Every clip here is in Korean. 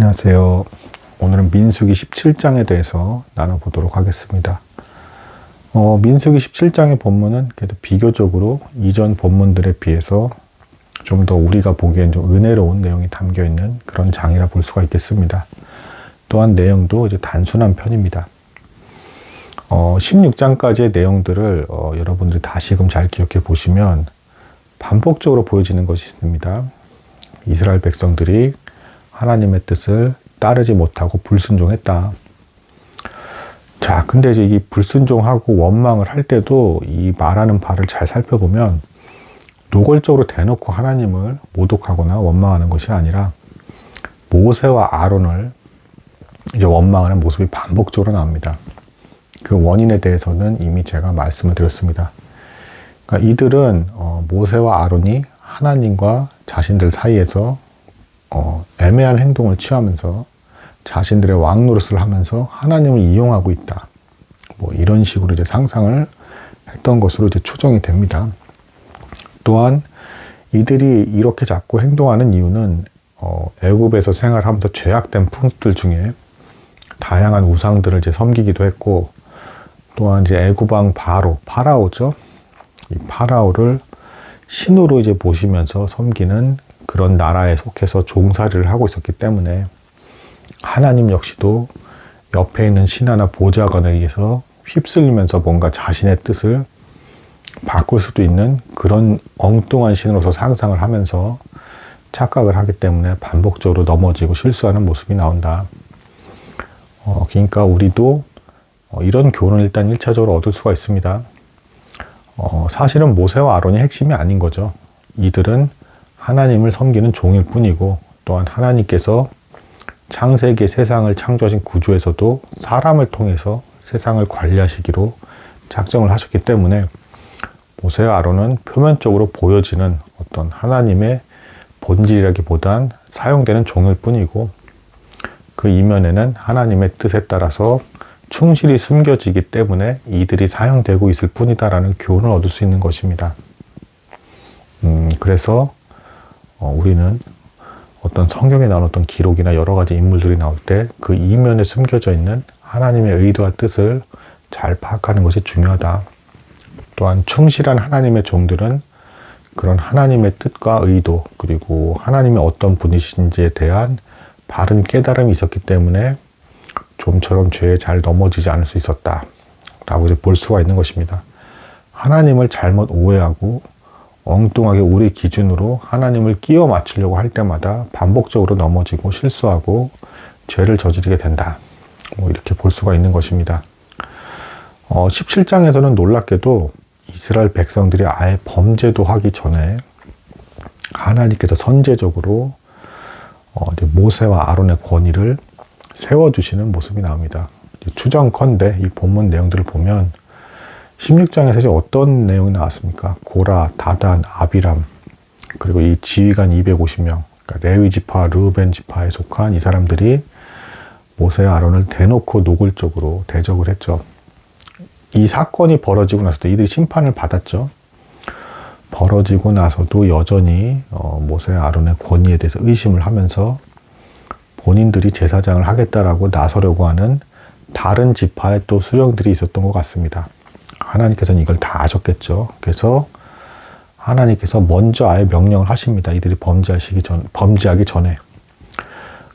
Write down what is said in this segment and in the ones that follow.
안녕하세요. 오늘은 민수기 17장에 대해서 나눠보도록 하겠습니다. 어, 민수기 17장의 본문은 그래도 비교적으로 이전 본문들에 비해서 좀 더 우리가 보기엔 좀 은혜로운 내용이 담겨 있는 그런 장이라 볼 수가 있겠습니다. 또한 내용도 이제 단순한 편입니다. 어, 16장까지의 내용들을 어, 여러분들이 다시금 잘 기억해 보시면 반복적으로 보여지는 것이 있습니다. 이스라엘 백성들이 하나님의 뜻을 따르지 못하고 불순종했다. 자, 근데 이제 이 불순종하고 원망을 할 때도 이 말하는 바를 잘 살펴보면 노골적으로 대놓고 하나님을 모독하거나 원망하는 것이 아니라 모세와 아론을 이제 원망하는 모습이 반복적으로 나옵니다. 그 원인에 대해서는 이미 제가 말씀을 드렸습니다. 그러니까 이들은 어, 모세와 아론이 하나님과 자신들 사이에서 어, 애매한 행동을 취하면서 자신들의 왕 노릇을 하면서 하나님을 이용하고 있다. 뭐 이런 식으로 이제 상상을 했던 것으로 이제 추정이 됩니다. 또한 이들이 이렇게 자꾸 행동하는 이유는 어, 애굽에서 생활하면서 죄악된 풍습들 중에 다양한 우상들을 이제 섬기기도 했고 또한 이제 애굽왕 바로 파라오죠. 이 파라오를 신으로 이제 보시면서 섬기는 그런 나라에 속해서 종살이를 하고 있었기 때문에 하나님 역시도 옆에 있는 신하나 보좌관에 의해서 휩쓸리면서 뭔가 자신의 뜻을 바꿀 수도 있는 그런 엉뚱한 신으로서 상상을 하면서 착각을 하기 때문에 반복적으로 넘어지고 실수하는 모습이 나온다. 어, 그러니까 우리도 어, 이런 교훈을 일단 1차적으로 얻을 수가 있습니다. 어, 사실은 모세와 아론이 핵심이 아닌 거죠. 이들은 하나님을 섬기는 종일 뿐이고 또한 하나님께서 창세기 세상을 창조하신 구조에서도 사람을 통해서 세상을 관리하시기로 작정을 하셨기 때문에 모세와 아론은 표면적으로 보여지는 어떤 하나님의 본질이라기보단 사용되는 종일 뿐이고 그 이면에는 하나님의 뜻에 따라서 충실히 숨겨지기 때문에 이들이 사용되고 있을 뿐이다라는 교훈을 얻을 수 있는 것입니다. 음, 그래서 어, 우리는 어떤 성경에 나왔던 기록이나 여러 가지 인물들이 나올 때 그 이면에 숨겨져 있는 하나님의 의도와 뜻을 잘 파악하는 것이 중요하다. 또한 충실한 하나님의 종들은 그런 하나님의 뜻과 의도 그리고 하나님의 어떤 분이신지에 대한 바른 깨달음이 있었기 때문에 좀처럼 죄에 잘 넘어지지 않을 수 있었다. 라고 이제 볼 수가 있는 것입니다. 하나님을 잘못 오해하고 엉뚱하게 우리 기준으로 하나님을 끼워 맞추려고 할 때마다 반복적으로 넘어지고 실수하고 죄를 저지르게 된다. 뭐 이렇게 볼 수가 있는 것입니다. 어, 17장에서는 놀랍게도 이스라엘 백성들이 아예 범죄도 하기 전에 하나님께서 선제적으로 어, 모세와 아론의 권위를 세워주시는 모습이 나옵니다. 추정컨대 이 본문 내용들을 보면 16장에서 이제 어떤 내용이 나왔습니까? 고라, 다단, 아비람, 그리고 이 지휘관 250명, 그러니까 레위 지파, 르벤 지파에 속한 이 사람들이 모세와 아론을 대놓고 노골적으로 대적을 했죠. 이 사건이 벌어지고 나서도 이들이 심판을 받았죠. 벌어지고 나서도 여전히 어, 모세와 아론의 권위에 대해서 의심을 하면서 본인들이 제사장을 하겠다라고 나서려고 하는 다른 지파의 또 수령들이 있었던 것 같습니다. 하나님께서는 이걸 다 아셨겠죠. 그래서 하나님께서 먼저 아예 명령을 하십니다. 이들이 범죄하시기 전, 범죄하기 전에.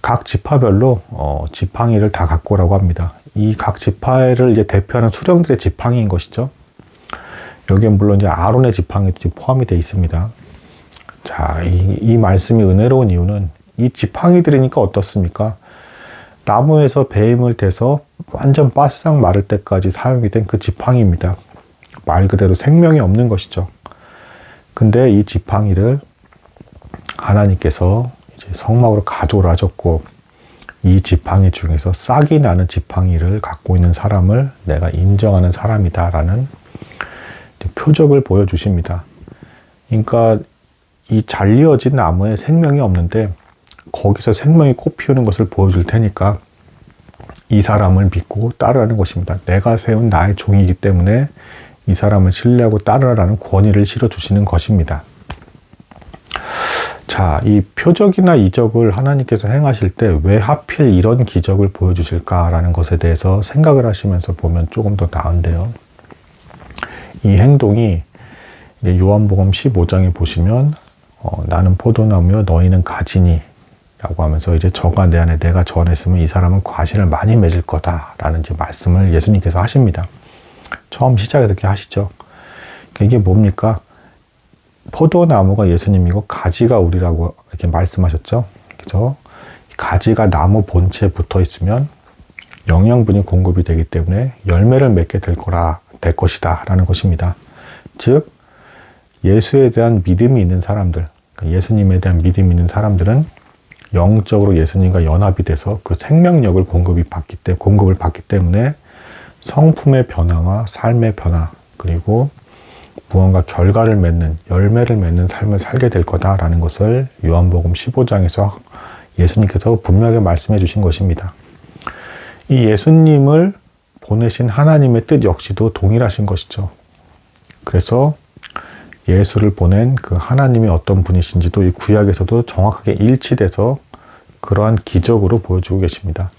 각 지파별로, 어, 지팡이를 다 갖고 오라고 합니다. 이 각 지파를 이제 대표하는 수령들의 지팡이인 것이죠. 여기에 물론 이제 아론의 지팡이도 포함이 되어 있습니다. 자, 이, 이 말씀이 은혜로운 이유는 이 지팡이들이니까 어떻습니까? 나무에서 배임을 대서 완전 바싹 마를 때까지 사용이 된 그 지팡이입니다. 말 그대로 생명이 없는 것이죠. 근데 이 지팡이를 하나님께서 이제 성막으로 가져오라 하셨고 이 지팡이 중에서 싹이 나는 지팡이를 갖고 있는 사람을 내가 인정하는 사람이다 라는 표적을 보여주십니다. 그러니까 이 잘리어진 나무에 생명이 없는데 거기서 생명이 꽃피우는 것을 보여줄 테니까 이 사람을 믿고 따르라는 것입니다. 내가 세운 나의 종이기 때문에 이 사람을 신뢰하고 따르라는 권위를 실어주시는 것입니다. 자, 이 표적이나 이적을 하나님께서 행하실 때 왜 하필 이런 기적을 보여주실까라는 것에 대해서 생각을 하시면서 보면 조금 더 나은데요. 이 행동이 요한복음 15장에 보시면 어, 나는 포도나무요 너희는 가지니 라고 하면서 이제 저가 내 안에 내가 전했으면 이 사람은 과실을 많이 맺을 거다라는 이제 말씀을 예수님께서 하십니다. 처음 시작에 그렇게 하시죠. 이게 뭡니까? 포도나무가 예수님이고 가지가 우리라고 이렇게 말씀하셨죠. 그죠? 가지가 나무 본체에 붙어 있으면 영양분이 공급이 되기 때문에 열매를 맺게 될 거라 될 것이다 라는 것입니다. 즉 예수에 대한 믿음이 있는 사람들, 그러니까 예수님에 대한 믿음이 있는 사람들은 영적으로 예수님과 연합이 돼서 그 생명력을 공급이 받기 때 공급을 받기 때문에 성품의 변화와 삶의 변화 그리고 무언가 결과를 맺는 열매를 맺는 삶을 살게 될 거다라는 것을 요한복음 15장에서 예수님께서 분명하게 말씀해 주신 것입니다. 이 예수님을 보내신 하나님의 뜻 역시도 동일하신 것이죠. 그래서 예수를 보낸 그 하나님이 어떤 분이신지도 이 구약에서도 정확하게 일치돼서 그러한 기적으로 보여주고 계십니다.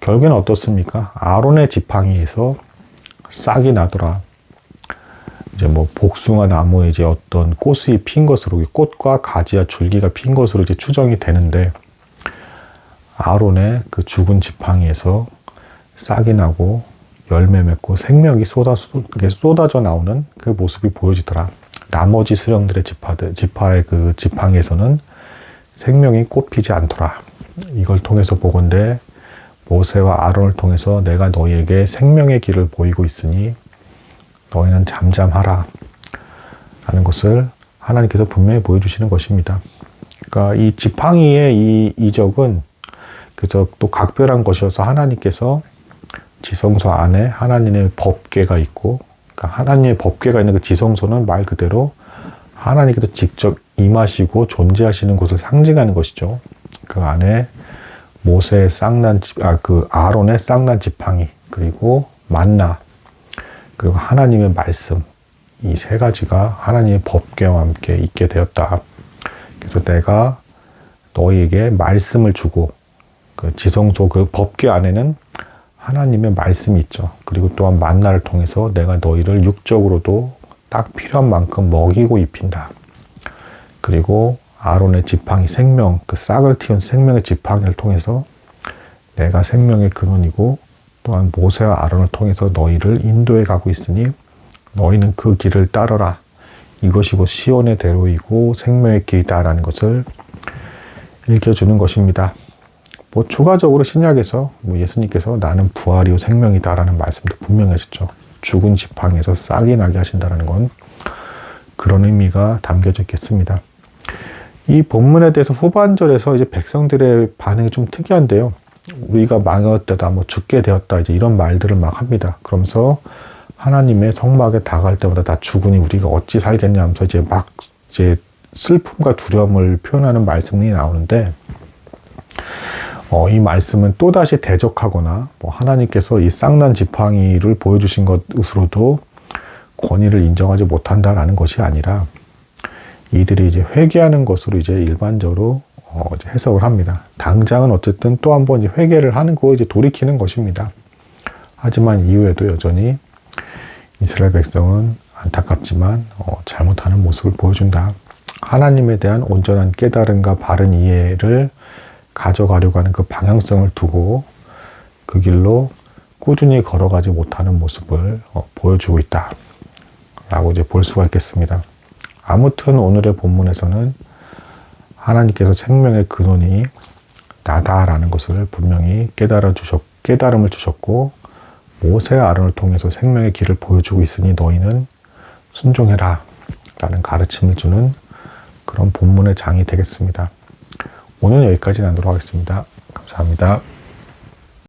결국에는 어떻습니까? 아론의 지팡이에서 싹이 나더라. 이제 뭐 복숭아 나무에 이제 어떤 꽃이 핀 것으로 꽃과 가지와 줄기가 핀 것으로 이제 추정이 되는데 아론의 그 죽은 지팡이에서 싹이 나고 열매 맺고 생명이 쏟아, 쏟아져 나오는 그 모습이 보여지더라. 나머지 수령들의 지파들, 지파의 그 지팡이에서는 생명이 꽃피지 않더라. 이걸 통해서 보건대 모세와 아론을 통해서 내가 너희에게 생명의 길을 보이고 있으니 너희는 잠잠하라. 하는 것을 하나님께서 분명히 보여주시는 것입니다. 그러니까 이 지팡이의 이 이적은 그저 또 각별한 것이어서 하나님께서 지성소 안에 하나님의 법궤가 있고 그러니까 하나님의 법궤가 있는 그 지성소는 말 그대로 하나님께서 직접 임하시고 존재하시는 곳을 상징하는 것이죠. 그 안에 모세의 쌍난 아그 아론의 쌍난 지팡이 그리고 만나 그리고 하나님의 말씀 이 세 가지가 하나님의 법궤와 함께 있게 되었다. 그래서 내가 너희에게 말씀을 주고 그 지성소 그 법궤 안에는 하나님의 말씀이 있죠. 그리고 또한 만나를 통해서 내가 너희를 육적으로도 딱 필요한 만큼 먹이고 입힌다. 그리고 아론의 지팡이 생명, 그 싹을 틔운 생명의 지팡이를 통해서 내가 생명의 근원이고 또한 모세와 아론을 통해서 너희를 인도해 가고 있으니 너희는 그 길을 따르라. 이것이 곧 시온의 대로이고 생명의 길이다라는 것을 읽혀주는 것입니다. 뭐 추가적으로 신약에서 뭐 예수님께서 나는 부활이요 생명이다라는 말씀도 분명히 하셨죠. 죽은 지팡이에서 싹이 나게 하신다는 건 그런 의미가 담겨져 있겠습니다. 이 본문에 대해서 후반절에서 이제 백성들의 반응이 좀 특이한데요. 우리가 망하였다, 뭐 죽게 되었다, 이제 이런 말들을 막 합니다. 그러면서 하나님의 성막에 다갈 때마다 다 죽으니 우리가 어찌 살겠냐 하면서 이제 막 이제 슬픔과 두려움을 표현하는 말씀이 나오는데 어, 이 말씀은 또다시 대적하거나 뭐 하나님께서 이 쌍난 지팡이를 보여주신 것으로도 권위를 인정하지 못한다라는 것이 아니라 이들이 이제 회개하는 것으로 이제 일반적으로 어, 이제 해석을 합니다. 당장은 어쨌든 또 한번 회개를 하는 거 이제 돌이키는 것입니다. 하지만 이후에도 여전히 이스라엘 백성은 안타깝지만 어, 잘못하는 모습을 보여준다. 하나님에 대한 온전한 깨달음과 바른 이해를 가져가려고 하는 그 방향성을 두고 그 길로 꾸준히 걸어가지 못하는 모습을 어, 보여주고 있다. 라고 이제 볼 수가 있겠습니다. 아무튼 오늘의 본문에서는 하나님께서 생명의 근원이 나다라는 것을 분명히 깨달아 주셨, 깨달음을 주셨고, 모세와 아론을 통해서 생명의 길을 보여주고 있으니 너희는 순종해라. 라는 가르침을 주는 그런 본문의 장이 되겠습니다. 오늘 여기까지 나도록 하겠습니다. 감사합니다.